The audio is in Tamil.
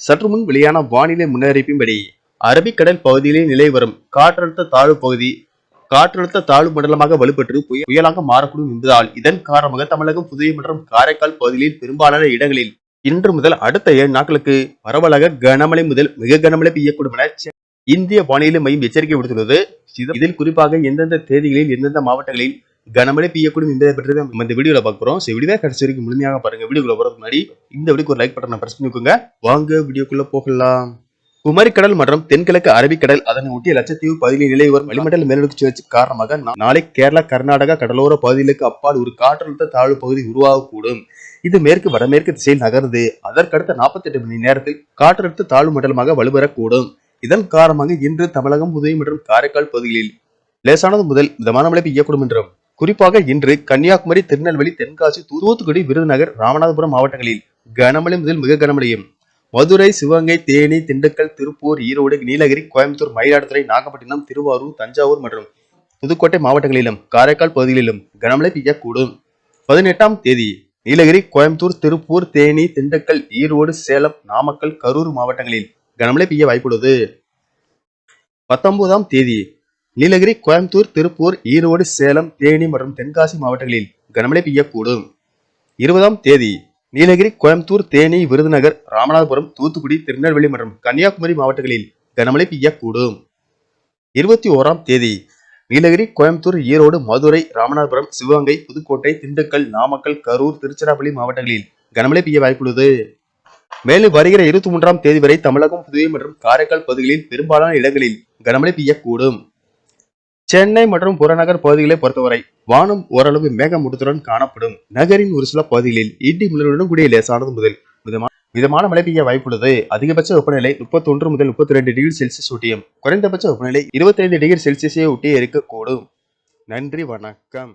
சற்று முன் வெளியான வானிலை முன்னறிவிப்பின்படி அரபிக்கடல் பகுதியிலே நிலை வரும் காற்றழுத்த தாழ்வு பகுதி காற்றழுத்த தாழ்வு மண்டலமாக வலுப்பெற்று புயலாக மாறக்கூடும் என்பதால் இதன் காரணமாக தமிழகம் புதுவை மற்றும் காரைக்கால் பகுதிகளில் பெரும்பாலான இடங்களில் இன்று முதல் அடுத்த ஏழு நாட்களுக்கு பரவலாக கனமழை முதல் மிக கனமழை பெய்யக்கூடும் என இந்திய வானிலை மையம் எச்சரிக்கை விடுத்துள்ளது. இதில் குறிப்பாக எந்தெந்த தேதிகளில் எந்தெந்த மாவட்டங்களில் கனமழை பெய்யக்கூடும் இந்த பற்றி தான் நம்ம இந்த வீடியோல பார்க்க போறோம். சரி வீடியோ கடைசி வரைக்கும் முழுமையாக பாருங்க. வீடியோக்குள்ள போறதுக்கு முன்னாடி இந்த வீடியோக்கு ஒரு லைக் பட்டனை பிரஸ் பண்ணிக்கோங்க வாங்க வீடியோக்குள்ள போகலாம். குமரிக்கடல் மற்றும் தென்கிழக்கு அரபிக்கடல் அதனை ஒட்டிய லட்சத்தீவு பகுதியில் நிலை வரும் வளிமண்டல மேலடுக்கு சுழற்சி காரணமாக நாளை கேரளா கர்நாடகா கடலோர பகுதிகளுக்கு அப்பால் ஒரு காற்றழுத்த தாழ்வு பகுதி உருவாகக்கூடும். இது மேற்கு வடமேற்கு திசையில் நகர்ந்து அதற்கடுத்த 48 மணி நேரத்தில் காற்றழுத்த தாழ்வு மண்டலமாக வலுப்பெறக்கூடும் இதன் காரணமாக இன்று தமிழகம் உதவி மற்றும் காரைக்கால் பகுதிகளில் லேசானது முதல் மிதமான மழை பெய்யக்கூடும் என்றும் குறிப்பாக இன்று கன்னியாகுமரி திருநெல்வேலி தென்காசி தூத்துக்குடி விருதுநகர் ராமநாதபுரம் மாவட்டங்களில் கனமழை முதல் மிக கனமழையும். மதுரை சிவகங்கை தேனி திண்டுக்கல் திருப்பூர் ஈரோடு நீலகிரி கோயம்புத்தூர் மயிலாடுதுறை நாகப்பட்டினம் திருவாரூர் தஞ்சாவூர் மற்றும் புதுக்கோட்டை மாவட்டங்களிலும் காரைக்கால் பகுதிகளிலும் கனமழை பெய்யக்கூடும். பதினெட்டாம் தேதி நீலகிரி கோயம்புத்தூர் திருப்பூர் தேனி திண்டுக்கல் ஈரோடு சேலம் நாமக்கல் கரூர் மாவட்டங்களில் கனமழை பெய்ய வாய்ப்புள்ளது. பத்தொன்பதாம் தேதி நீலகிரி கோயம்புத்தூர் திருப்பூர் ஈரோடு சேலம் தேனி மற்றும் தென்காசி மாவட்டங்களில் கனமழை பெய்யக்கூடும். இருபதாம் தேதி நீலகிரி கோயம்புத்தூர் தேனி விருதுநகர் ராமநாதபுரம் தூத்துக்குடி திருநெல்வேலி மற்றும் கன்னியாகுமரி மாவட்டங்களில் கனமழை பெய்யக்கூடும். இருபத்தி ஓராம் தேதி நீலகிரி கோயம்புத்தூர் ஈரோடு மதுரை ராமநாதபுரம் சிவகங்கை புதுக்கோட்டை திண்டுக்கல் நாமக்கல் கரூர் திருச்சிராப்பள்ளி மாவட்டங்களில் கனமழை பெய்ய வாய்ப்புள்ளது. மேலும் வருகிற இருபத்தி மூன்றாம் தேதி வரை தமிழகம் புதுவை மற்றும் காரைக்கால் பகுதிகளில் பெரும்பாலான இடங்களில் கனமழை பெய்யக்கூடும். சென்னை மற்றும் புறநகர் பகுதிகளை பொறுத்தவரை வானம் ஓரளவு மேகமூட்டத்துடன் காணப்படும். நகரின் ஒரு சில பகுதிகளில் இடி மின்னலுடன் கூடிய லேசானது முதல் மிதமான மிதமான மழை பெய்ய வாய்ப்புள்ளது. அதிகபட்ச வெப்பநிலை 31 முதல் 32 டிகிரி செல்சியஸ் ஒட்டியும் குறைந்தபட்ச வெப்பநிலை 25 டிகிரி செல்சியஸை ஒட்டியே இருக்கக்கூடும். நன்றி வணக்கம்.